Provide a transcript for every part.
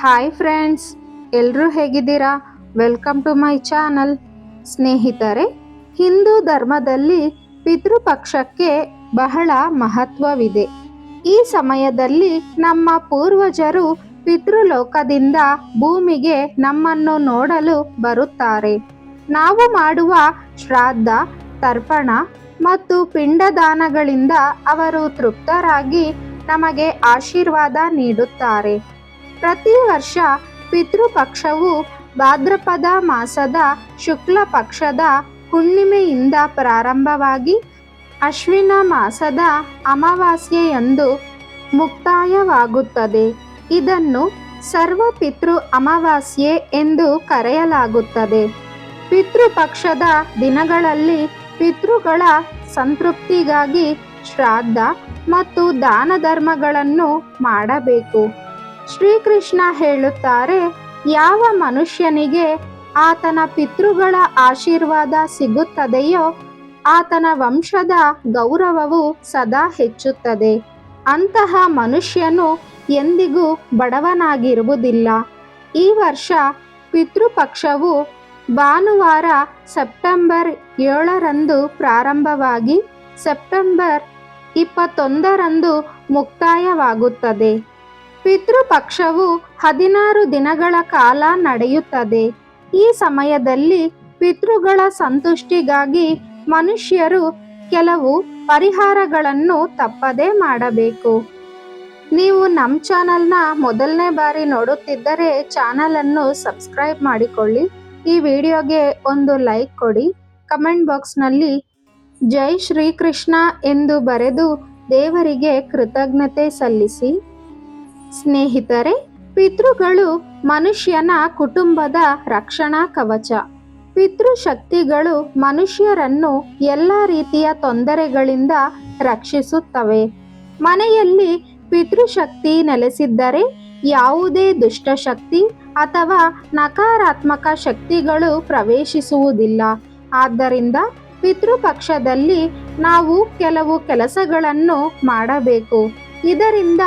Hi friends ಎಲ್ಲರೂ ಹೇಗಿದ್ದೀರಾ? Welcome to my channel ಸ್ನೇಹಿತರೆ, ಹಿಂದೂ ಧರ್ಮದಲ್ಲಿ ಪಿತೃಪಕ್ಷಕ್ಕೆ ಬಹಳ ಮಹತ್ವವಿದೆ. ಈ ಸಮಯದಲ್ಲಿ ನಮ್ಮ ಪೂರ್ವಜರು ಪಿತೃಲೋಕದಿಂದ ಭೂಮಿಗೆ ನಮ್ಮನ್ನು ನೋಡಲು ಬರುತ್ತಾರೆ. ನಾವು ಮಾಡುವ ಶ್ರಾದ್ದ, ತರ್ಪಣ ಮತ್ತು ಪಿಂಡದಾನಗಳಿಂದ ಅವರು ತೃಪ್ತರಾಗಿ ನಮಗೆ ಆಶೀರ್ವಾದ ನೀಡುತ್ತಾರೆ. ಪ್ರತಿ ವರ್ಷ ಪಿತೃಪಕ್ಷವು ಭಾದ್ರಪದ ಮಾಸದ ಶುಕ್ಲ ಪಕ್ಷದ ಹುಣ್ಣಿಮೆಯಿಂದ ಪ್ರಾರಂಭವಾಗಿ ಅಶ್ವಿನ ಮಾಸದ ಅಮಾವಾಸ್ಯೆಯಂದು ಮುಕ್ತಾಯವಾಗುತ್ತದೆ. ಇದನ್ನು ಸರ್ವ ಪಿತೃ ಅಮಾವಾಸ್ಯೆ ಎಂದು ಕರೆಯಲಾಗುತ್ತದೆ. ಪಿತೃಪಕ್ಷದ ದಿನಗಳಲ್ಲಿ ಪಿತೃಗಳ ಸಂತೃಪ್ತಿಗಾಗಿ ಶ್ರಾದ್ದ ಮತ್ತು ದಾನ ಧರ್ಮಗಳನ್ನು ಮಾಡಬೇಕು. ಶ್ರೀಕೃಷ್ಣ ಹೇಳುತ್ತಾರೆ, ಯಾವ ಮನುಷ್ಯನಿಗೆ ಆತನ ಪಿತೃಗಳ ಆಶೀರ್ವಾದ ಸಿಗುತ್ತದೆಯೋ ಆತನ ವಂಶದ ಗೌರವವು ಸದಾ ಹೆಚ್ಚುತ್ತದೆ. ಅಂತಹ ಮನುಷ್ಯನು ಎಂದಿಗೂ ಬಡವನಾಗಿರುವುದಿಲ್ಲ. ಈ ವರ್ಷ ಪಿತೃಪಕ್ಷವು ಭಾನುವಾರ ಸೆಪ್ಟೆಂಬರ್ ಏಳರಂದು ಪ್ರಾರಂಭವಾಗಿ ಸೆಪ್ಟೆಂಬರ್ ಇಪ್ಪತ್ತೊಂದರಂದು ಮುಕ್ತಾಯವಾಗುತ್ತದೆ. ಪಿತೃಪಕ್ಷವು ಹದಿನಾರು ದಿನಗಳ ಕಾಲ ನಡೆಯುತ್ತದೆ. ಈ ಸಮಯದಲ್ಲಿ ಪಿತೃಗಳ ಸಂತುಷ್ಟಿಗಾಗಿ ಮನುಷ್ಯರು ಕೆಲವು ಪರಿಹಾರಗಳನ್ನು ತಪ್ಪದೇ ಮಾಡಬೇಕು. ನೀವು ನಮ್ಮ ಚಾನಲ್ನ ಮೊದಲನೇ ಬಾರಿ ನೋಡುತ್ತಿದ್ದರೆ ಚಾನಲನ್ನು ಸಬ್ಸ್ಕ್ರೈಬ್ ಮಾಡಿಕೊಳ್ಳಿ. ಈ ವಿಡಿಯೋಗೆ ಒಂದು ಲೈಕ್ ಕೊಡಿ. ಕಮೆಂಟ್ ಬಾಕ್ಸ್ನಲ್ಲಿ ಜೈ ಶ್ರೀಕೃಷ್ಣ ಎಂದು ಬರೆದು ದೇವರಿಗೆ ಕೃತಜ್ಞತೆ ಸಲ್ಲಿಸಿ. ಸ್ನೇಹಿತರೆ, ಪಿತೃಗಳು ಮನುಷ್ಯನ ಕುಟುಂಬದ ರಕ್ಷಣಾ ಕವಚ. ಪಿತೃಶಕ್ತಿಗಳು ಮನುಷ್ಯರನ್ನು ಎಲ್ಲ ರೀತಿಯ ತೊಂದರೆಗಳಿಂದ ರಕ್ಷಿಸುತ್ತವೆ. ಮನೆಯಲ್ಲಿ ಪಿತೃಶಕ್ತಿ ನೆಲೆಸಿದ್ದರೆ ಯಾವುದೇ ದುಷ್ಟಶಕ್ತಿ ಅಥವಾ ನಕಾರಾತ್ಮಕ ಶಕ್ತಿಗಳು ಪ್ರವೇಶಿಸುವುದಿಲ್ಲ. ಆದ್ದರಿಂದ ಪಿತೃಪಕ್ಷದಲ್ಲಿ ನಾವು ಕೆಲವು ಕೆಲಸಗಳನ್ನು ಮಾಡಬೇಕು. ಇದರಿಂದ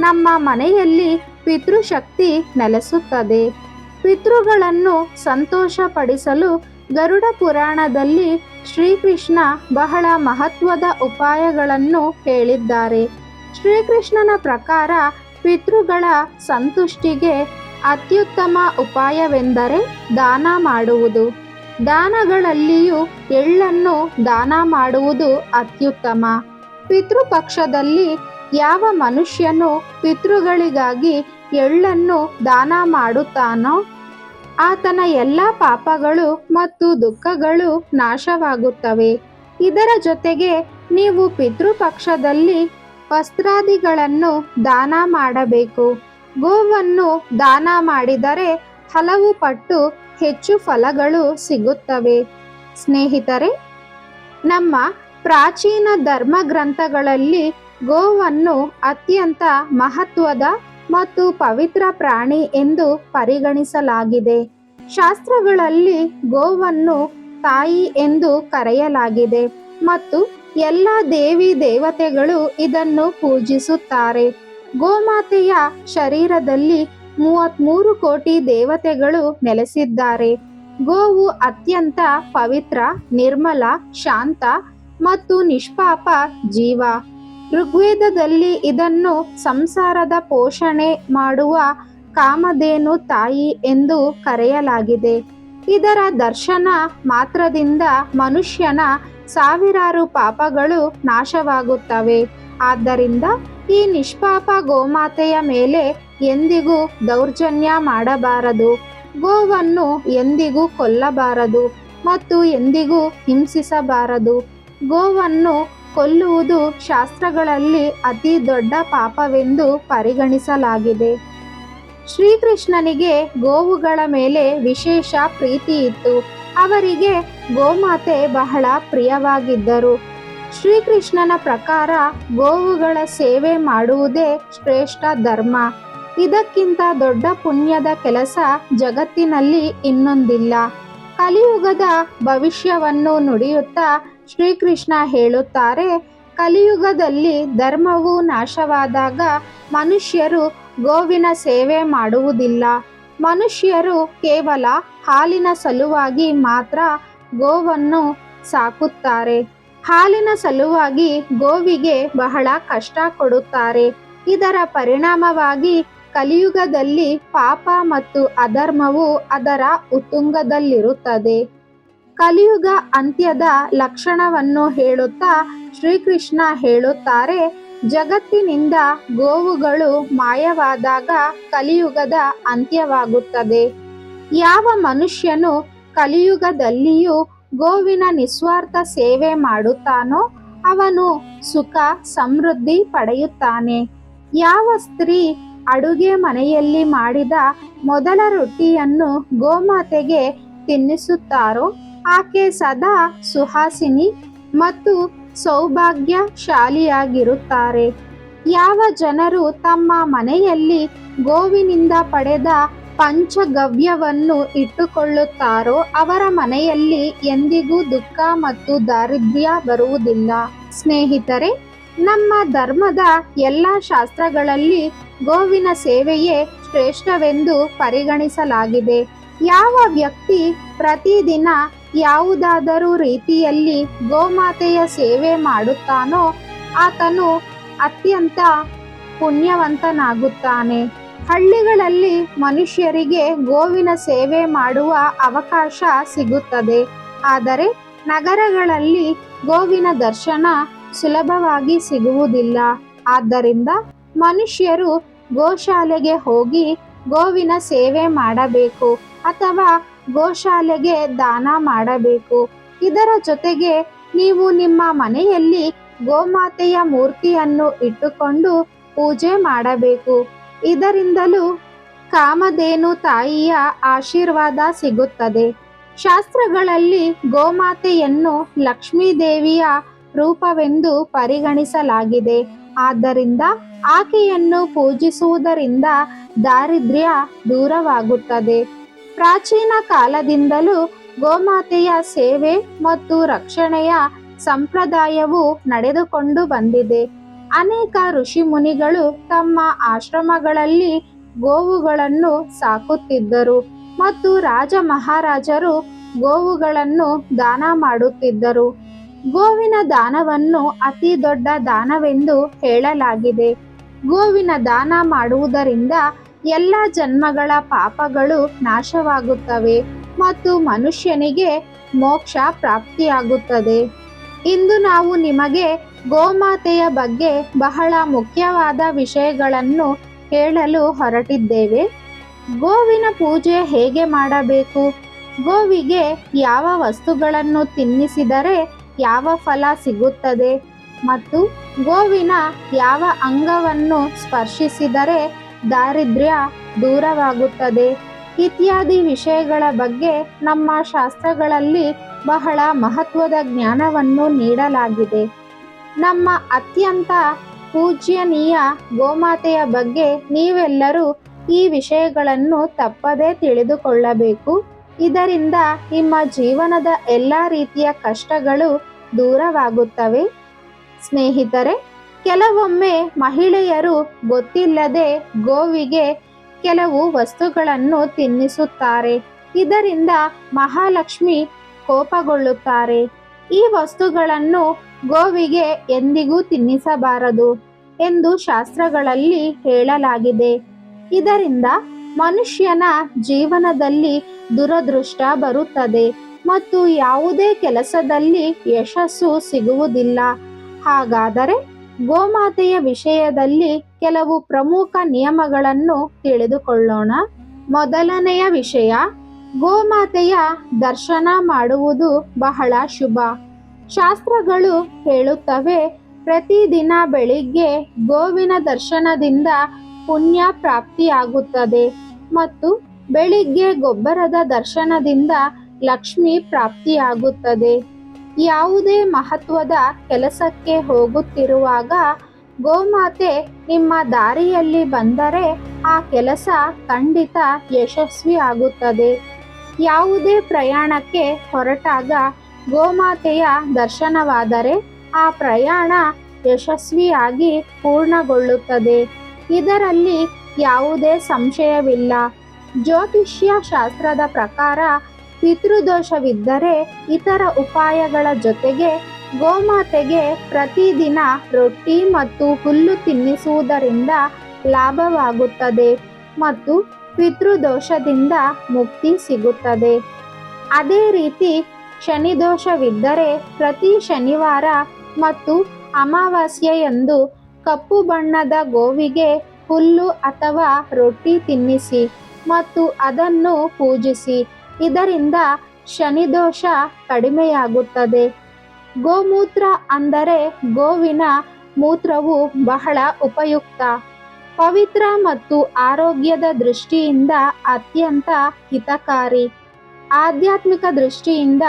ನಮ್ಮ ಮನೆಯಲ್ಲಿ ಪಿತೃಶಕ್ತಿ ನೆಲೆಸುತ್ತದೆ. ಪಿತೃಗಳನ್ನು ಸಂತೋಷಪಡಿಸಲು ಗರುಡ ಪುರಾಣದಲ್ಲಿ ಶ್ರೀಕೃಷ್ಣ ಬಹಳ ಮಹತ್ವದ ಉಪಾಯಗಳನ್ನು ಹೇಳಿದ್ದಾರೆ. ಶ್ರೀಕೃಷ್ಣನ ಪ್ರಕಾರ ಪಿತೃಗಳ ಸಂತುಷ್ಟಿಗೆ ಅತ್ಯುತ್ತಮ ಉಪಾಯವೆಂದರೆ ದಾನ ಮಾಡುವುದು. ದಾನಗಳಲ್ಲಿಯೂ ಎಳ್ಳನ್ನು ದಾನ ಮಾಡುವುದು ಅತ್ಯುತ್ತಮ. ಪಿತೃಪಕ್ಷದಲ್ಲಿ ಯಾವ ಮನುಷ್ಯನು ಪಿತೃಗಳಿಗಾಗಿ ಎಳ್ಳನ್ನು ದಾನ ಮಾಡುತ್ತಾನೋ, ಆತನ ಎಲ್ಲ ಪಾಪಗಳು ಮತ್ತು ದುಃಖಗಳು ನಾಶವಾಗುತ್ತವೆ. ಇದರ ಜೊತೆಗೆ ನೀವು ಪಿತೃಪಕ್ಷದಲ್ಲಿ ವಸ್ತ್ರಾದಿಗಳನ್ನು ದಾನ ಮಾಡಬೇಕು. ಗೋವನ್ನು ದಾನ ಮಾಡಿದರೆ ಹಲವು ಪಟ್ಟು ಹೆಚ್ಚು ಫಲಗಳು ಸಿಗುತ್ತವೆ. ಸ್ನೇಹಿತರೆ, ನಮ್ಮ ಪ್ರಾಚೀನ ಧರ್ಮ ಗ್ರಂಥಗಳಲ್ಲಿ ಗೋವನ್ನು ಅತ್ಯಂತ ಮಹತ್ವದ ಮತ್ತು ಪವಿತ್ರ ಪ್ರಾಣಿ ಎಂದು ಪರಿಗಣಿಸಲಾಗಿದೆ. ಶಾಸ್ತ್ರಗಳಲ್ಲಿ ಗೋವನ್ನು ತಾಯಿ ಎಂದು ಕರೆಯಲಾಗಿದೆ ಮತ್ತು ಎಲ್ಲ ದೇವಿ ದೇವತೆಗಳು ಇದನ್ನು ಪೂಜಿಸುತ್ತಾರೆ. ಗೋಮಾತೆಯ ಶರೀರದಲ್ಲಿ ಮೂವತ್ಮೂರು ಕೋಟಿ ದೇವತೆಗಳು ನೆಲೆಸಿದ್ದಾರೆ. ಗೋವು ಅತ್ಯಂತ ಪವಿತ್ರ, ನಿರ್ಮಲ, ಶಾಂತ ಮತ್ತು ನಿಷ್ಪಾಪ ಜೀವ. ಋಗ್ವೇದದಲ್ಲಿ ಇದನ್ನು ಸಂಸಾರದ ಪೋಷಣೆ ಮಾಡುವ ಕಾಮಧೇನು ತಾಯಿ ಎಂದು ಕರೆಯಲಾಗಿದೆ. ಇದರ ದರ್ಶನ ಮಾತ್ರದಿಂದ ಮನುಷ್ಯನ ಸಾವಿರಾರು ಪಾಪಗಳು ನಾಶವಾಗುತ್ತವೆ. ಆದ್ದರಿಂದ ಈ ನಿಷ್ಪಾಪ ಗೋಮಾತೆಯ ಮೇಲೆ ಎಂದಿಗೂ ದೌರ್ಜನ್ಯ ಮಾಡಬಾರದು. ಗೋವನ್ನು ಎಂದಿಗೂ ಕೊಲ್ಲಬಾರದು ಮತ್ತು ಎಂದಿಗೂ ಹಿಂಸಿಸಬಾರದು. ಗೋವನ್ನು ಕೊಲ್ಲುವುದು ಶಾಸ್ತ್ರಗಳಲ್ಲಿ ಅತಿ ದೊಡ್ಡ ಪಾಪವೆಂದು ಪರಿಗಣಿಸಲಾಗಿದೆ. ಶ್ರೀಕೃಷ್ಣನಿಗೆ ಗೋವುಗಳ ಮೇಲೆ ವಿಶೇಷ ಪ್ರೀತಿ ಇತ್ತು. ಅವರಿಗೆ ಗೋಮಾತೆ ಬಹಳ ಪ್ರಿಯವಾಗಿದ್ದರು. ಶ್ರೀಕೃಷ್ಣನ ಪ್ರಕಾರ ಗೋವುಗಳ ಸೇವೆ ಮಾಡುವುದೇ ಶ್ರೇಷ್ಠ ಧರ್ಮ. ಇದಕ್ಕಿಂತ ದೊಡ್ಡ ಪುಣ್ಯದ ಕೆಲಸ ಜಗತ್ತಿನಲ್ಲಿ ಇನ್ನೊಂದಿಲ್ಲ. ಕಲಿಯುಗದ ಭವಿಷ್ಯವನ್ನು ನುಡಿಯುತ್ತಾ ಶ್ರೀಕೃಷ್ಣ ಹೇಳುತ್ತಾರೆ, ಕಲಿಯುಗದಲ್ಲಿ ಧರ್ಮವು ನಾಶವಾದಾಗ ಮನುಷ್ಯರು ಗೋವಿನ ಸೇವೆ ಮಾಡುವುದಿಲ್ಲ. ಮನುಷ್ಯರು ಕೇವಲ ಹಾಲಿನ ಸಲುವಾಗಿ ಮಾತ್ರ ಗೋವನ್ನು ಸಾಕುತ್ತಾರೆ. ಹಾಲಿನ ಸಲುವಾಗಿ ಗೋವಿಗೆ ಬಹಳ ಕಷ್ಟ ಕೊಡುತ್ತಾರೆ. ಇದರ ಪರಿಣಾಮವಾಗಿ ಕಲಿಯುಗದಲ್ಲಿ ಪಾಪ ಮತ್ತು ಅಧರ್ಮವು ಅದರ ಉತ್ತುಂಗದಲ್ಲಿರುತ್ತದೆ. ಕಲಿಯುಗ ಅಂತ್ಯದ ಲಕ್ಷಣವನ್ನು ಹೇಳುತ್ತಾ ಶ್ರೀಕೃಷ್ಣ ಹೇಳುತ್ತಾರೆ, ಜಗತ್ತಿನಿಂದ ಗೋವುಗಳು ಮಾಯವಾದಾಗ ಕಲಿಯುಗದ ಅಂತ್ಯವಾಗುತ್ತದೆ. ಯಾವ ಮನುಷ್ಯನು ಕಲಿಯುಗದಲ್ಲಿಯೂ ಗೋವಿನ ನಿಸ್ವಾರ್ಥ ಸೇವೆ ಮಾಡುತ್ತಾನೋ, ಅವನು ಸುಖ ಸಮೃದ್ಧಿ ಪಡೆಯುತ್ತಾನೆ. ಯಾವ ಸ್ತ್ರೀ ಅಡುಗೆ ಮನೆಯಲ್ಲಿ ಮಾಡಿದ ಮೊದಲ ರೊಟ್ಟಿಯನ್ನು ಗೋಮಾತೆಗೆ ತಿನ್ನಿಸುತ್ತಾರೋ ಆಕೆ ಸದಾ ಸುಹಾಸಿನಿ ಮತ್ತು ಸೌಭಾಗ್ಯಶಾಲಿಯಾಗಿರುತ್ತಾರೆ. ಯಾವ ಜನರು ತಮ್ಮ ಮನೆಯಲ್ಲಿ ಗೋವಿನಿಂದ ಪಡೆದ ಪಂಚಗವ್ಯವನ್ನು ಇಟ್ಟುಕೊಳ್ಳುತ್ತಾರೋ ಅವರ ಮನೆಯಲ್ಲಿ ಎಂದಿಗೂ ದುಃಖ ಮತ್ತು ದಾರಿದ್ರ್ಯ ಬರುವುದಿಲ್ಲ. ಸ್ನೇಹಿತರೆ, ನಮ್ಮ ಧರ್ಮದ ಎಲ್ಲ ಶಾಸ್ತ್ರಗಳಲ್ಲಿ ಗೋವಿನ ಸೇವೆಯೇ ಶ್ರೇಷ್ಠವೆಂದು ಪರಿಗಣಿಸಲಾಗಿದೆ. ಯಾವ ವ್ಯಕ್ತಿ ಪ್ರತಿದಿನ ಯಾವುದಾದರೂ ರೀತಿಯಲ್ಲಿ ಗೋಮಾತೆಯ ಸೇವೆ ಮಾಡುತ್ತಾನೋ ಆತನು ಅತ್ಯಂತ ಪುಣ್ಯವಂತನಾಗುತ್ತಾನೆ. ಹಳ್ಳಿಗಳಲ್ಲಿ ಮನುಷ್ಯರಿಗೆ ಗೋವಿನ ಸೇವೆ ಮಾಡುವ ಅವಕಾಶ ಸಿಗುತ್ತದೆ. ಆದರೆ ನಗರಗಳಲ್ಲಿ ಗೋವಿನ ದರ್ಶನ ಸುಲಭವಾಗಿ ಸಿಗುವುದಿಲ್ಲ. ಆದ್ದರಿಂದ ಮನುಷ್ಯರು ಗೋಶಾಲೆಗೆ ಹೋಗಿ ಗೋವಿನ ಸೇವೆ ಮಾಡಬೇಕು ಅಥವಾ ಗೋಶಾಲೆಗೆ ದಾನ ಮಾಡಬೇಕು. ಇದರ ಜೊತೆಗೆ ನೀವು ನಿಮ್ಮ ಮನೆಯಲ್ಲಿ ಗೋಮಾತೆಯ ಮೂರ್ತಿಯನ್ನು ಇಟ್ಟುಕೊಂಡು ಪೂಜೆ ಮಾಡಬೇಕು. ಇದರಿಂದಲೂ ಕಾಮಧೇನು ತಾಯಿಯ ಆಶೀರ್ವಾದ ಸಿಗುತ್ತದೆ. ಶಾಸ್ತ್ರಗಳಲ್ಲಿ ಗೋಮಾತೆಯನ್ನು ಲಕ್ಷ್ಮೀ ದೇವಿಯ ರೂಪವೆಂದು ಪರಿಗಣಿಸಲಾಗಿದೆ. ಆದ್ದರಿಂದ ಆಕೆಯನ್ನು ಪೂಜಿಸುವುದರಿಂದ ದಾರಿದ್ರ್ಯ ದೂರವಾಗುತ್ತದೆ. ಪ್ರಾಚೀನ ಕಾಲದಿಂದಲೂ ಗೋಮಾತೆಯ ಸೇವೆ ಮತ್ತು ರಕ್ಷಣೆಯ ಸಂಪ್ರದಾಯವು ನಡೆದುಕೊಂಡು ಬಂದಿದೆ. ಅನೇಕ ಋಷಿ ಮುನಿಗಳು ತಮ್ಮ ಆಶ್ರಮಗಳಲ್ಲಿ ಗೋವುಗಳನ್ನು ಸಾಕುತ್ತಿದ್ದರು ಮತ್ತು ರಾಜ ಮಹಾರಾಜರು ಗೋವುಗಳನ್ನು ದಾನ ಮಾಡುತ್ತಿದ್ದರು. ಗೋವಿನ ದಾನವನ್ನು ಅತಿ ದೊಡ್ಡ ದಾನವೆಂದು ಹೇಳಲಾಗಿದೆ. ಗೋವಿನ ದಾನ ಮಾಡುವುದರಿಂದ ಎಲ್ಲ ಜನ್ಮಗಳ ಪಾಪಗಳು ನಾಶವಾಗುತ್ತವೆ ಮತ್ತು ಮನುಷ್ಯನಿಗೆ ಮೋಕ್ಷ ಪ್ರಾಪ್ತಿಯಾಗುತ್ತದೆ. ಇಂದು ನಾವು ನಿಮಗೆ ಗೋಮಾತೆಯ ಬಗ್ಗೆ ಬಹಳ ಮುಖ್ಯವಾದ ವಿಷಯಗಳನ್ನು ಹೇಳಲು ಹೊರಟಿದ್ದೇವೆ. ಗೋವಿನ ಪೂಜೆ ಹೇಗೆ ಮಾಡಬೇಕು? ಗೋವಿಗೆ ಯಾವ ವಸ್ತುಗಳನ್ನು ತಿನ್ನಿಸಿದರೆ ಯಾವ ಫಲ ಸಿಗುತ್ತದೆ? ಮತ್ತು ಗೋವಿನ ಯಾವ ಅಂಗವನ್ನು ಸ್ಪರ್ಶಿಸಿದರೆ ದಾರಿದ್ರ್ಯ ದೂರವಾಗುತ್ತದೆ. ಇತ್ಯಾದಿ ವಿಷಯಗಳ ಬಗ್ಗೆ ನಮ್ಮ ಶಾಸ್ತ್ರಗಳಲ್ಲಿ ಬಹಳ ಮಹತ್ವದ ಜ್ಞಾನವನ್ನು ನೀಡಲಾಗಿದೆ. ನಮ್ಮ ಅತ್ಯಂತ ಪೂಜ್ಯನೀಯ ಗೋಮಾತೆಯ ಬಗ್ಗೆ ನೀವೆಲ್ಲರೂ ಈ ವಿಷಯಗಳನ್ನು ತಪ್ಪದೇ ತಿಳಿದುಕೊಳ್ಳಬೇಕು. ಇದರಿಂದ ನಿಮ್ಮ ಜೀವನದ ಎಲ್ಲ ರೀತಿಯ ಕಷ್ಟಗಳು ದೂರವಾಗುತ್ತವೆ. ಸ್ನೇಹಿತರೆ ಕೆಲವೊಮ್ಮೆ ಮಹಿಳೆಯರು ಗೊತ್ತಿಲ್ಲದೆ ಗೋವಿಗೆ ಕೆಲವು ವಸ್ತುಗಳನ್ನು ತಿನ್ನಿಸುತ್ತಾರೆ. ಇದರಿಂದ ಮಹಾಲಕ್ಷ್ಮಿ ಕೋಪಗೊಳ್ಳುತ್ತಾರೆ. ಈ ವಸ್ತುಗಳನ್ನು ಗೋವಿಗೆ ಎಂದಿಗೂ ತಿನ್ನಿಸಬಾರದು ಎಂದು ಶಾಸ್ತ್ರಗಳಲ್ಲಿ ಹೇಳಲಾಗಿದೆ. ಇದರಿಂದ ಮನುಷ್ಯನ ಜೀವನದಲ್ಲಿ ದುರದೃಷ್ಟ ಬರುತ್ತದೆ ಮತ್ತು ಯಾವುದೇ ಕೆಲಸದಲ್ಲಿ ಯಶಸ್ಸು ಸಿಗುವುದಿಲ್ಲ. ಹಾಗಾದರೆ ಗೋಮಾತೆಯ ವಿಷಯದಲ್ಲಿ ಕೆಲವು ಪ್ರಮುಖ ನಿಯಮಗಳನ್ನು ತಿಳಿದುಕೊಳ್ಳೋಣ. ಮೊದಲನೆಯ ವಿಷಯ, ಗೋಮಾತೆಯ ದರ್ಶನ ಮಾಡುವುದು ಬಹಳ ಶುಭ. ಶಾಸ್ತ್ರಗಳು ಹೇಳುತ್ತವೆ, ಪ್ರತಿದಿನ ಬೆಳಿಗ್ಗೆ ಗೋವಿನ ದರ್ಶನದಿಂದ ಪುಣ್ಯ ಪ್ರಾಪ್ತಿಯಾಗುತ್ತದೆ ಮತ್ತು ಬೆಳಿಗ್ಗೆ ಗೊಬ್ಬರದ ದರ್ಶನದಿಂದ ಲಕ್ಷ್ಮಿ ಪ್ರಾಪ್ತಿಯಾಗುತ್ತದೆ. ಯಾವುದೇ ಮಹತ್ವದ ಕೆಲಸಕ್ಕೆ ಹೋಗುತ್ತಿರುವಾಗ ಗೋಮಾತೆ ನಿಮ್ಮ ದಾರಿಯಲ್ಲಿ ಬಂದರೆ ಆ ಕೆಲಸ ಖಂಡಿತ ಯಶಸ್ವಿ ಆಗುತ್ತದೆ. ಯಾವುದೇ ಪ್ರಯಾಣಕ್ಕೆ ಹೊರಟಾಗ ಗೋಮಾತೆಯ ದರ್ಶನವಾದರೆ ಆ ಪ್ರಯಾಣ ಯಶಸ್ವಿಯಾಗಿ ಪೂರ್ಣಗೊಳ್ಳುತ್ತದೆ. ಇದರಲ್ಲಿ ಯಾವುದೇ ಸಂಶಯವಿಲ್ಲ. ಜ್ಯೋತಿಷ್ಯ ಶಾಸ್ತ್ರದ ಪ್ರಕಾರ ಪಿತೃದೋಷವಿದ್ದರೆ ಇತರ ಉಪಾಯಗಳ ಜೊತೆಗೆ ಗೋಮಾತೆಗೆ ಪ್ರತಿದಿನ ರೊಟ್ಟಿ ಮತ್ತು ಹುಲ್ಲು ತಿನ್ನಿಸುವುದರಿಂದ ಲಾಭವಾಗುತ್ತದೆ ಮತ್ತು ಪಿತೃದೋಷದಿಂದ ಮುಕ್ತಿ ಸಿಗುತ್ತದೆ. ಅದೇ ರೀತಿ ಶನಿದೋಷವಿದ್ದರೆ ಪ್ರತಿ ಶನಿವಾರ ಮತ್ತು ಅಮಾವಾಸ್ಯೆಯಂದು ಕಪ್ಪು ಬಣ್ಣದ ಗೋವಿಗೆ ಹುಲ್ಲು ಅಥವಾ ರೊಟ್ಟಿ ತಿನ್ನಿಸಿ ಮತ್ತು ಅದನ್ನು ಪೂಜಿಸಿ. ಇದರಿಂದ ಶನಿದೋಷ ಕಡಿಮೆಯಾಗುತ್ತದೆ. ಗೋಮೂತ್ರ ಅಂದರೆ ಗೋವಿನ ಮೂತ್ರವು ಬಹಳ ಉಪಯುಕ್ತ. ಪವಿತ್ರ ಮತ್ತು ಆರೋಗ್ಯದ ದೃಷ್ಟಿಯಿಂದ ಅತ್ಯಂತ ಹಿತಕಾರಿ. ಆಧ್ಯಾತ್ಮಿಕ ದೃಷ್ಟಿಯಿಂದ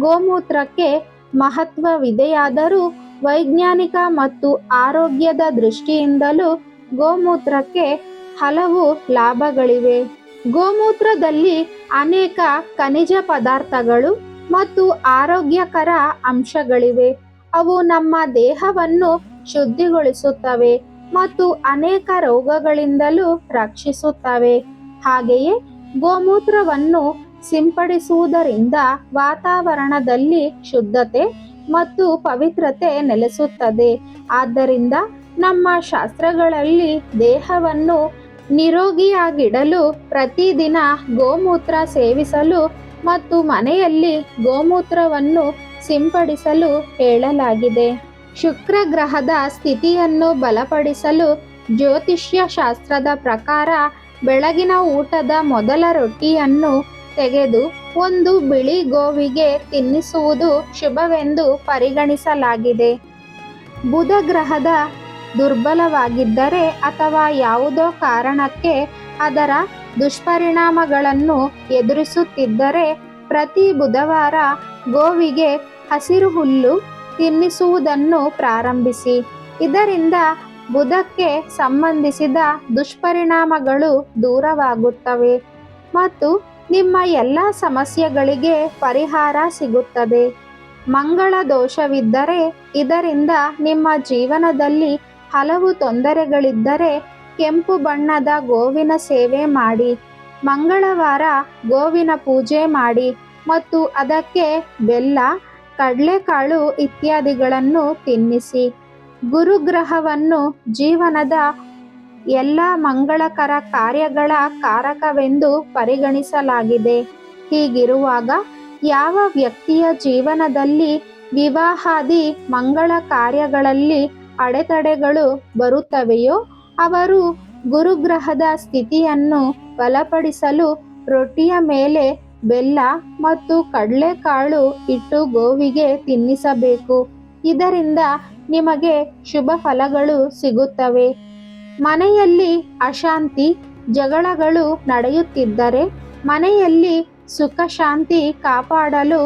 ಗೋಮೂತ್ರಕ್ಕೆ ಮಹತ್ವವಿದೆಯಾದರೂ ವೈಜ್ಞಾನಿಕ ಮತ್ತು ಆರೋಗ್ಯದ ದೃಷ್ಟಿಯಿಂದಲೂ ಗೋಮೂತ್ರಕ್ಕೆ ಹಲವು ಲಾಭಗಳಿವೆ. ಗೋಮೂತ್ರದಲ್ಲಿ ಅನೇಕ ಖನಿಜ ಪದಾರ್ಥಗಳು ಮತ್ತು ಆರೋಗ್ಯಕರ ಅಂಶಗಳಿವೆ. ಅವು ನಮ್ಮ ದೇಹವನ್ನು ಶುದ್ಧಿಗೊಳಿಸುತ್ತವೆ ಮತ್ತು ಅನೇಕ ರೋಗಗಳಿಂದಲೂ ರಕ್ಷಿಸುತ್ತವೆ. ಹಾಗೆಯೇ ಗೋಮೂತ್ರವನ್ನು ಸಿಂಪಡಿಸುವುದರಿಂದ ವಾತಾವರಣದಲ್ಲಿ ಶುದ್ಧತೆ ಮತ್ತು ಪವಿತ್ರತೆ ನೆಲೆಸುತ್ತದೆ. ಆದ್ದರಿಂದ ನಮ್ಮ ಶಾಸ್ತ್ರಗಳಲ್ಲಿ ದೇಹವನ್ನು ನಿರೋಗಿಯಾಗಿಡಲು ಪ್ರತಿದಿನ ಗೋಮೂತ್ರ ಸೇವಿಸಲು ಮತ್ತು ಮನೆಯಲ್ಲಿ ಗೋಮೂತ್ರವನ್ನು ಸಿಂಪಡಿಸಲು ಹೇಳಲಾಗಿದೆ. ಶುಕ್ರ ಗ್ರಹದ ಸ್ಥಿತಿಯನ್ನು ಬಲಪಡಿಸಲು ಜ್ಯೋತಿಷ್ಯ ಶಾಸ್ತ್ರದ ಪ್ರಕಾರ ಬೆಳಗಿನ ಊಟದ ಮೊದಲ ರೊಟ್ಟಿಯನ್ನು ತೆಗೆದು ಒಂದು ಬಿಳಿ ಗೋವಿಗೆ ತಿನ್ನಿಸುವುದು ಶುಭವೆಂದು ಪರಿಗಣಿಸಲಾಗಿದೆ. ಬುಧ ಗ್ರಹದ ದುರ್ಬಲವಾಗಿದ್ದರೆ ಅಥವಾ ಯಾವುದೋ ಕಾರಣಕ್ಕೆ ಅದರ ದುಷ್ಪರಿಣಾಮಗಳನ್ನು ಎದುರಿಸುತ್ತಿದ್ದರೆ ಪ್ರತಿ ಬುಧವಾರ ಗೋವಿಗೆ ಹಸಿರು ಹುಲ್ಲು ತಿನ್ನಿಸುವುದನ್ನು ಪ್ರಾರಂಭಿಸಿ. ಇದರಿಂದ ಬುಧಕ್ಕೆ ಸಂಬಂಧಿಸಿದ ದುಷ್ಪರಿಣಾಮಗಳು ದೂರವಾಗುತ್ತವೆ ಮತ್ತು ನಿಮ್ಮ ಎಲ್ಲ ಸಮಸ್ಯೆಗಳಿಗೆ ಪರಿಹಾರ ಸಿಗುತ್ತದೆ. ಮಂಗಳ ದೋಷವಿದ್ದರೆ ಇದರಿಂದ ನಿಮ್ಮ ಜೀವನದಲ್ಲಿ ಹಲವು ತೊಂದರೆಗಳಿದ್ದರೆ ಕೆಂಪು ಬಣ್ಣದ ಗೋವಿನ ಸೇವೆ ಮಾಡಿ. ಮಂಗಳವಾರ ಗೋವಿನ ಪೂಜೆ ಮಾಡಿ ಮತ್ತು ಅದಕ್ಕೆ ಬೆಲ್ಲ, ಕಡಲೆಕಾಳು ಇತ್ಯಾದಿಗಳನ್ನು ತಿನ್ನಿಸಿ. ಗುರುಗ್ರಹವನ್ನು ಜೀವನದ ಎಲ್ಲ ಮಂಗಳಕರ ಕಾರ್ಯಗಳ ಕಾರಕವೆಂದು ಪರಿಗಣಿಸಲಾಗಿದೆ. ಹೀಗಿರುವಾಗ ಯಾವ ವ್ಯಕ್ತಿಯ ಜೀವನದಲ್ಲಿ ವಿವಾಹಾದಿ ಮಂಗಳ ಕಾರ್ಯಗಳಲ್ಲಿ ಅಡೆತಡೆಗಳು ಬರುತ್ತವೆಯೋ, ಅವರು ಗುರುಗ್ರಹದ ಸ್ಥಿತಿಯನ್ನು ಬಲಪಡಿಸಲು ರೊಟ್ಟಿಯ ಮೇಲೆ ಬೆಲ್ಲ ಮತ್ತು ಕಡಲೆಕಾಳು ಇಟ್ಟು ಗೋವಿಗೆ ತಿನ್ನಿಸಬೇಕು. ಇದರಿಂದ ನಿಮಗೆ ಶುಭ ಫಲಗಳು ಸಿಗುತ್ತವೆ. ಮನೆಯಲ್ಲಿ ಅಶಾಂತಿ, ಜಗಳಗಳು ನಡೆಯುತ್ತಿದ್ದರೆ ಮನೆಯಲ್ಲಿ ಸುಖ ಶಾಂತಿ ಕಾಪಾಡಲು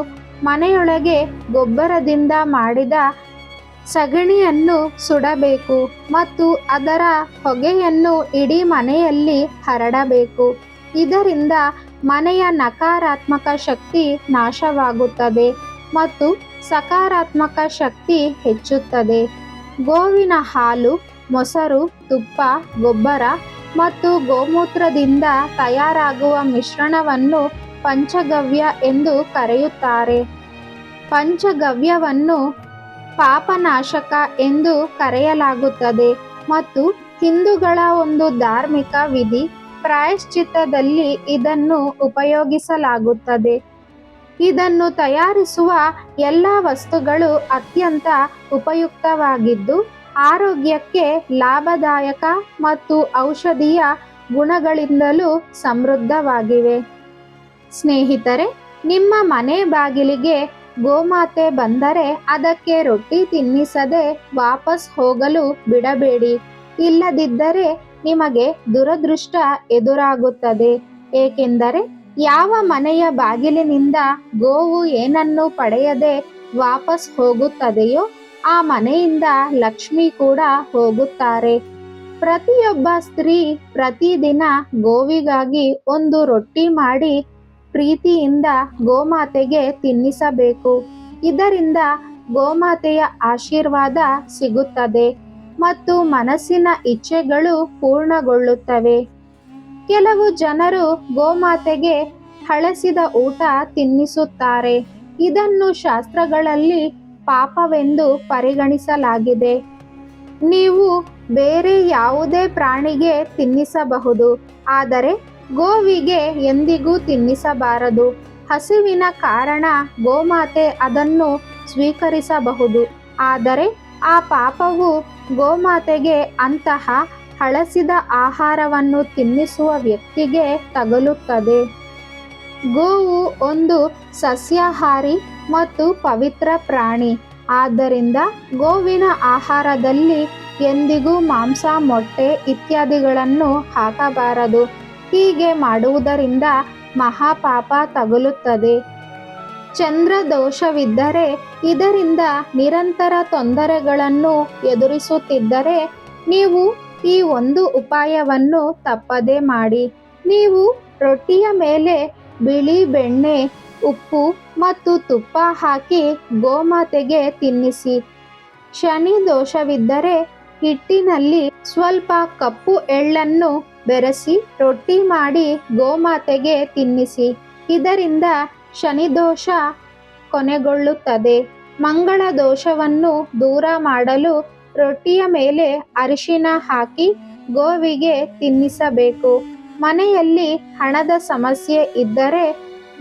ಮನೆಯೊಳಗೆ ಗೊಬ್ಬರದಿಂದ ಮಾಡಿದ ಸಗಣಿಯನ್ನು ಸುಡಬೇಕು ಮತ್ತು ಅದರ ಹೊಗೆಯನ್ನು ಇಡೀ ಮನೆಯಲ್ಲಿ ಹರಡಬೇಕು. ಇದರಿಂದ ಮನೆಯ ನಕಾರಾತ್ಮಕ ಶಕ್ತಿ ನಾಶವಾಗುತ್ತದೆ ಮತ್ತು ಸಕಾರಾತ್ಮಕ ಶಕ್ತಿ ಹೆಚ್ಚುತ್ತದೆ. ಗೋವಿನ ಹಾಲು, ಮೊಸರು, ತುಪ್ಪ, ಗೊಬ್ಬರ ಮತ್ತು ಗೋಮೂತ್ರದಿಂದ ತಯಾರಾಗುವ ಮಿಶ್ರಣವನ್ನು ಪಂಚಗವ್ಯ ಎಂದು ಕರೆಯುತ್ತಾರೆ. ಪಂಚಗವ್ಯವನ್ನು ಪಾಪನಾಶಕ ಎಂದು ಕರೆಯಲಾಗುತ್ತದೆ ಮತ್ತು ಹಿಂದೂಗಳ ಒಂದು ಧಾರ್ಮಿಕ ವಿಧಿ ಪ್ರಾಯಶ್ಚಿತ್ತದಲ್ಲಿ ಇದನ್ನು ಉಪಯೋಗಿಸಲಾಗುತ್ತದೆ. ಇದನ್ನು ತಯಾರಿಸುವ ಎಲ್ಲ ವಸ್ತುಗಳು ಅತ್ಯಂತ ಉಪಯುಕ್ತವಾಗಿದ್ದು, ಆರೋಗ್ಯಕ್ಕೆ ಲಾಭದಾಯಕ ಮತ್ತು ಔಷಧೀಯ ಗುಣಗಳಿಂದಲೂ ಸಮೃದ್ಧವಾಗಿವೆ. ಸ್ನೇಹಿತರೆ, ನಿಮ್ಮ ಮನೆ ಬಾಗಿಲಿಗೆ ಗೋಮಾತೆ ಬಂದರೆ ಅದಕ್ಕೆ ರೊಟ್ಟಿ ತಿನ್ನಿಸದೆ ವಾಪಸ್ ಹೋಗಲು ಬಿಡಬೇಡಿ. ಇಲ್ಲದಿದ್ದರೆ ನಿಮಗೆ ದುರದೃಷ್ಟ ಎದುರಾಗುತ್ತದೆ. ಏಕೆಂದರೆ ಯಾವ ಮನೆಯ ಬಾಗಿಲಿನಿಂದ ಗೋವು ಏನನ್ನು ಪಡೆಯದೆ ವಾಪಸ್ ಹೋಗುತ್ತದೆಯೋ ಆ ಮನೆಯಿಂದ ಲಕ್ಷ್ಮಿ ಕೂಡ ಹೋಗುತ್ತಾರೆ. ಪ್ರತಿಯೊಬ್ಬ ಸ್ತ್ರೀ ಪ್ರತಿದಿನ ಗೋವಿಗಾಗಿ ಒಂದು ರೊಟ್ಟಿ ಮಾಡಿ ಪ್ರೀತಿಯಿಂದ ಗೋಮಾತೆಗೆ ತಿನ್ನಿಸಬೇಕು. ಇದರಿಂದ ಗೋಮಾತೆಯ ಆಶೀರ್ವಾದ ಸಿಗುತ್ತದೆ ಮತ್ತು ಮನಸ್ಸಿನ ಇಚ್ಛೆಗಳು ಪೂರ್ಣಗೊಳ್ಳುತ್ತವೆ. ಕೆಲವು ಜನರು ಗೋಮಾತೆಗೆ ಹಳಸಿದ ಊಟ ತಿನ್ನಿಸುತ್ತಾರೆ. ಇದನ್ನು ಶಾಸ್ತ್ರಗಳಲ್ಲಿ ಪಾಪವೆಂದು ಪರಿಗಣಿಸಲಾಗಿದೆ. ನೀವು ಬೇರೆ ಯಾವುದೇ ಪ್ರಾಣಿಗೆ ತಿನ್ನಿಸಬಹುದು, ಆದರೆ ಗೋವಿಗೆ ಎಂದಿಗೂ ತಿನ್ನಿಸಬಾರದು. ಹಸಿವಿನ ಕಾರಣ ಗೋಮಾತೆ ಅದನ್ನು ಸ್ವೀಕರಿಸಬಹುದು. ಆದರೆ ಆ ಪಾಪವು ಗೋಮಾತೆಗೆ ಅಂತಹ ಹಳಸಿದ ಆಹಾರವನ್ನು ತಿನ್ನಿಸುವ ವ್ಯಕ್ತಿಗೆ ತಗಲುತ್ತದೆ. ಗೋವು ಒಂದು ಸಸ್ಯಾಹಾರಿ ಮತ್ತು ಪವಿತ್ರ ಪ್ರಾಣಿ. ಆದ್ದರಿಂದ ಗೋವಿನ ಆಹಾರದಲ್ಲಿ ಎಂದಿಗೂ ಮಾಂಸ, ಮೊಟ್ಟೆ ಇತ್ಯಾದಿಗಳನ್ನು ಹಾಕಬಾರದು. ಹೀಗೆ ಮಾಡುವುದರಿಂದ ಮಹಾಪಾಪ ತಗುಲುತ್ತದೆ. ಚಂದ್ರ ದೋಷವಿದ್ದರೆ ಇದರಿಂದ ನಿರಂತರ ತೊಂದರೆಗಳನ್ನು ಎದುರಿಸುತ್ತಿದ್ದರೆ ನೀವು ಈ ಒಂದು ಉಪಾಯವನ್ನು ತಪ್ಪದೇ ಮಾಡಿ. ನೀವು ರೊಟ್ಟಿಯ ಮೇಲೆ ಬಿಳಿ ಬೆಣ್ಣೆ, ಉಪ್ಪು ಮತ್ತು ತುಪ್ಪ ಹಾಕಿ ಗೋಮಾತೆಗೆ ತಿನ್ನಿಸಿ. ಶನಿ ದೋಷವಿದ್ದರೆ ಹಿಟ್ಟಿನಲ್ಲಿ ಸ್ವಲ್ಪ ಕಪ್ಪು ಎಳ್ಳನ್ನು ಬೆರೆಸಿ ರೊಟ್ಟಿ ಮಾಡಿ ಗೋಮಾತೆಗೆ ತಿನ್ನಿಸಿ. ಇದರಿಂದ ಶನಿದೋಷ ಕೊನೆಗೊಳ್ಳುತ್ತದೆ. ಮಂಗಳ ದೋಷವನ್ನು ದೂರ ಮಾಡಲು ರೊಟ್ಟಿಯ ಮೇಲೆ ಅರಿಶಿನ ಹಾಕಿ ಗೋವಿಗೆ ತಿನ್ನಿಸಬೇಕು. ಮನೆಯಲ್ಲಿ ಹಣದ ಸಮಸ್ಯೆ ಇದ್ದರೆ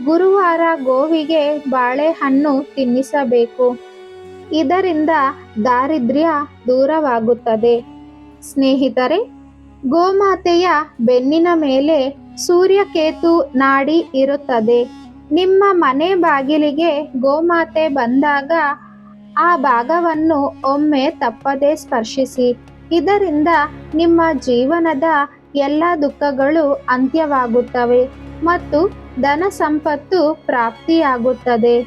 ಗುರುವಾರ ಗೋವಿಗೆ ಬಾಳೆಹಣ್ಣು ತಿನ್ನಿಸಬೇಕು. ಇದರಿಂದ ದಾರಿದ್ರ್ಯ ದೂರವಾಗುತ್ತದೆ. ಸ್ನೇಹಿತರೆ ಗೋಮಾತೆಯ ಬೆನ್ನಿನ ಮೇಲೆ ಸೂರ್ಯಕೇತು ನಾಡಿ ಇರುತ್ತದೆ. ನಿಮ್ಮ ಮನೆ ಬಾಗಿಲಿಗೆ ಗೋಮಾತೆ ಬಂದಾಗ ಆ ಭಾಗವನ್ನು ಒಮ್ಮೆ ತಪ್ಪದೇ ಸ್ಪರ್ಶಿಸಿ. ಇದರಿಂದ ನಿಮ್ಮ ಜೀವನದ ಎಲ್ಲ ದುಃಖಗಳು ಅಂತ್ಯವಾಗುತ್ತವೆ ಮತ್ತು ಧನ ಸಂಪತ್ತು ಪ್ರಾಪ್ತಿಯಾಗುತ್ತದೆ.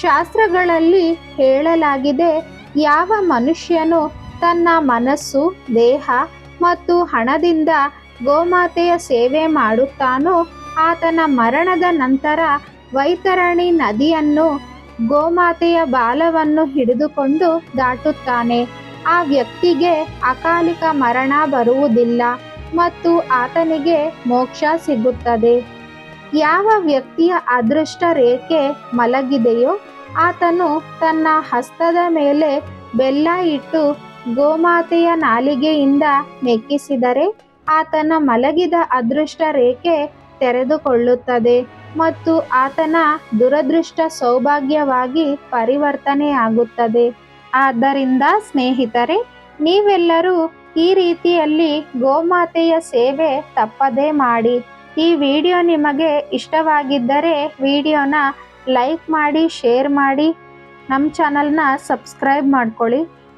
ಶಾಸ್ತ್ರಗಳಲ್ಲಿ ಹೇಳಲಾಗಿದೆ, ಯಾವ ಮನುಷ್ಯನು ತನ್ನ ಮನಸ್ಸು, ದೇಹ ಮತ್ತು ಹಣದಿಂದ ಗೋಮಾತೆಯ ಸೇವೆ ಮಾಡುತ್ತಾನೋ, ಆತನ ಮರಣದ ನಂತರ ವೈತರಣಿ ನದಿಯನ್ನು, ಗೋಮಾತೆಯ ಬಾಲವನ್ನು ಹಿಡಿದುಕೊಂಡು ದಾಟುತ್ತಾನೆ. ಆ ವ್ಯಕ್ತಿಗೆ ಅಕಾಲಿಕ ಮರಣ ಬರುವುದಿಲ್ಲ ಮತ್ತು ಆತನಿಗೆ ಮೋಕ್ಷ ಸಿಗುತ್ತದೆ. ಯಾವ ವ್ಯಕ್ತಿಯ ಅದೃಷ್ಟ ರೇಖೆ ಮಲಗಿದೆಯೋ, ಆತನು ತನ್ನ ಹಸ್ತದ ಮೇಲೆ ಬೆಲ್ಲ ಇಟ್ಟು ಗೋಮಾತೆಯ ನಾಲಿಗೆಯಿಂದ ನೆಕ್ಕಿಸಿದರೆ ಆತನ ಮಲಗಿದ ಅದೃಷ್ಟ ರೇಖೆ ತೆರೆದುಕೊಳ್ಳುತ್ತದೆ ಮತ್ತು ಆತನ ದುರದೃಷ್ಟ ಸೌಭಾಗ್ಯವಾಗಿ ಪರಿವರ್ತನೆಯಾಗುತ್ತದೆ. ಆದ್ದರಿಂದ ಸ್ನೇಹಿತರೆ, ನೀವೆಲ್ಲರೂ ಈ ರೀತಿಯಲ್ಲಿ ಗೋಮಾತೆಯ ಸೇವೆ ತಪ್ಪದೇ ಮಾಡಿ. ಈ ವಿಡಿಯೋ ನಿಮಗೆ ಇಷ್ಟವಾಗಿದ್ದರೆ ವಿಡಿಯೋನ ಲೈಕ್ ಮಾಡಿ, ಶೇರ್ ಮಾಡಿ. ನಮ್ಮ ಚಾನಲ್ನ ಸಬ್ಸ್ಕ್ರೈಬ್ ಮಾಡ್ಕೊಳ್ಳಿ.